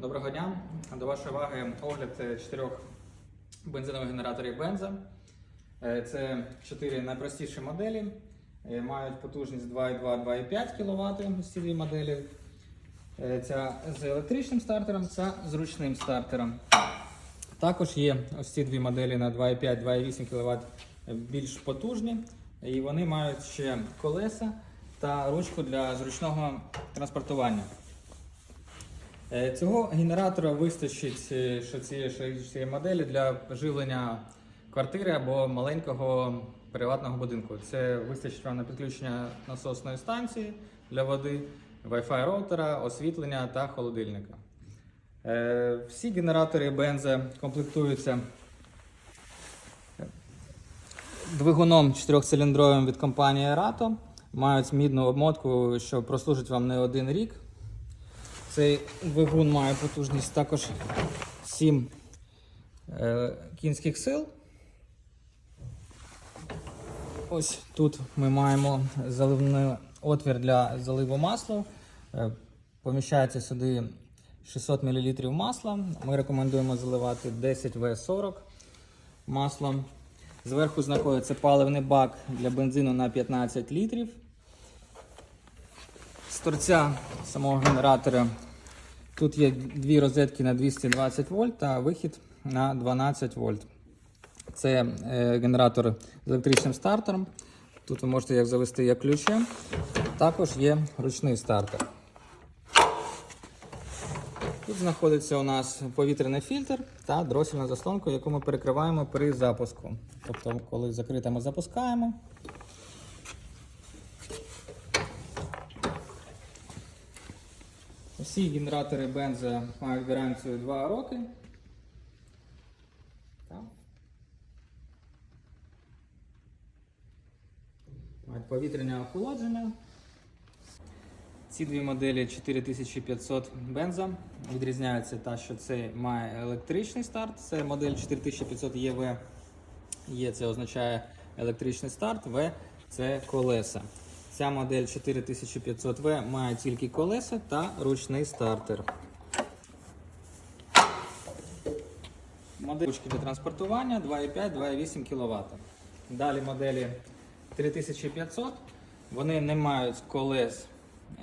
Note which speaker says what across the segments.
Speaker 1: Доброго дня. До вашої уваги огляд е, чотирьох бензинових генераторів Бенза. Е, Це чотири найпростіші моделі. Е, Мають потужність 2,2-2,5 кВт. Ці дві моделі. Ця з електричним стартером, ця з ручним стартером. Також є ось ці дві моделі на 2,5-2,8 кВт більш потужні. І вони мають ще колеса та ручку для зручного транспортування. Е, Цього генератора вистачить е, що цієї, моделі для живлення квартири або маленького приватного будинку. Це вистачить вам на підключення насосної станції для води, Wi-Fi роутера, освітлення та холодильника. Е, Всі генератори бенза комплектуються двигуном 4-циліндровим від компанії Erato. Мають мідну обмотку, що прослужить вам не один рік. Цей двигун має потужність також 7 е, кінських сил. Ось тут ми маємо заливний отвір для заливу масла. Е, поміщається сюди 600 мл масла. Ми рекомендуємо заливати 10В40 маслом. Зверху знаходиться паливний бак для бензину на 15 літрів. З торця самого генератора тут є дві розетки на 220 вольт та вихід на 12 вольт. Це е, генератор з електричним стартером. Тут ви можете як завести як ключем. Також є ручний стартер. Тут знаходиться у нас повітряний фільтр та дросільна заслонка, яку ми перекриваємо при запуску. Тобто, коли закрите, ми запускаємо. Всі генератори бенза мають гарантію 2 роки. Мають повітряне охолодження. Ці дві моделі 4500 бенза. Відрізняються та, що це має електричний старт. Це модель 4500 ЄВ. Є це означає електричний старт, В це колеса. Ця модель 4500В має тільки колеса та ручний стартер. Модель ручки для транспортування 2,5-2,8 кВт. Далі моделі 3500. Вони не мають колес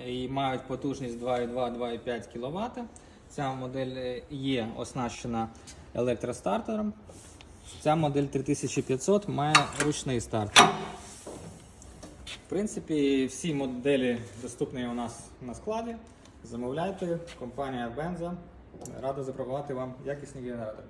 Speaker 1: і мають потужність 2,2-2,5 кВт. Ця модель є оснащена електростартером. Ця модель 3500 має ручний стартер. Принципі, всі моделі доступні у нас на складі. Замовляйте, компанія Benza. Рада запропонувати вам якісні генератори.